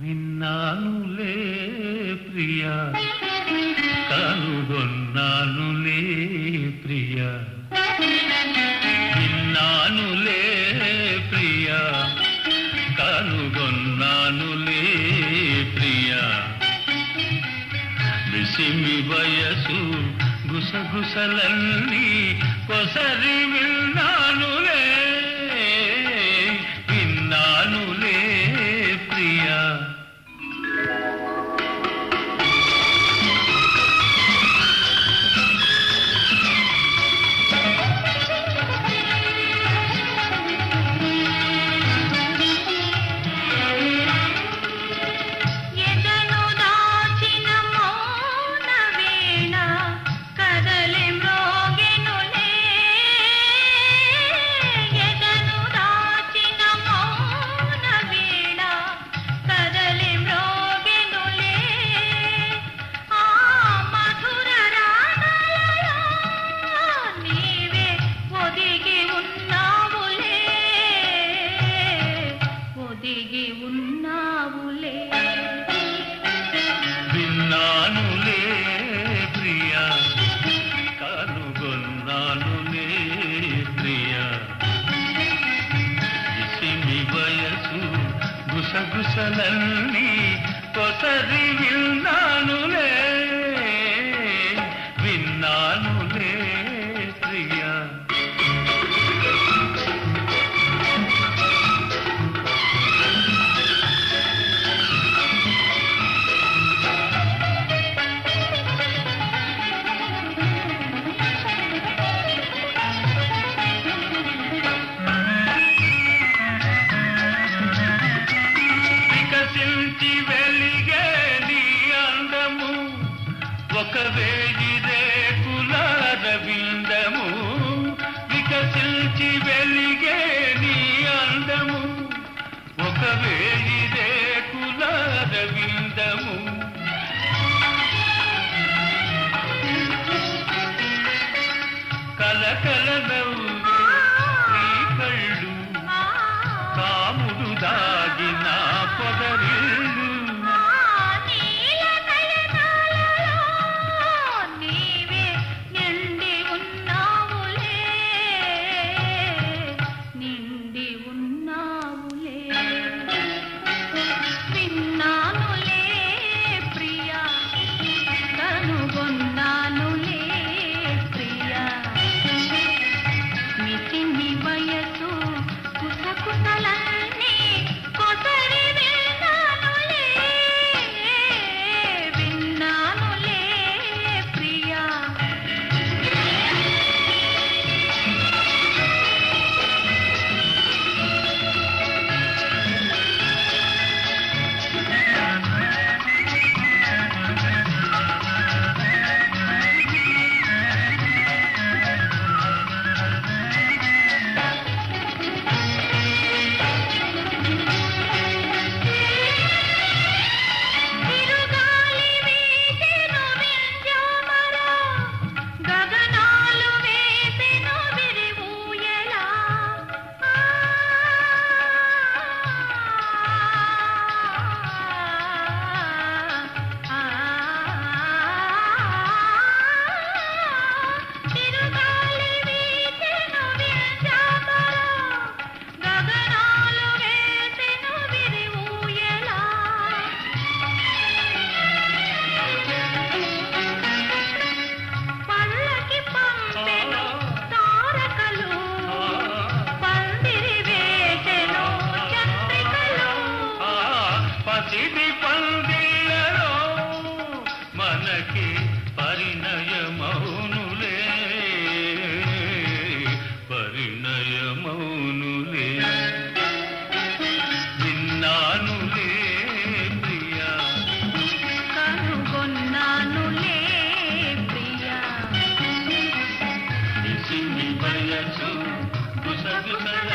విన్నానులే ప్రియా. కనుగొన్నానులే ప్రియా. విన్నానులే ప్రియా. కనుగొన్నానులే ప్రియా. విసిమి వయసు గుసగుసలన్నీ కొసరి విన్నానులే. కనుగొన్నానులే ప్రియా. ఇసిమి వయసు గుసగుసలన్నీ కొసరి విన్నానులే విన్నానులే. వికసించి వెలిగే నీ అందము ఒక వేయి రేకుల రవిందము వికసించి వెలిగే నీ అందము ఒక వేయి రేకుల రవిందము కలకల నవ్వు Amen.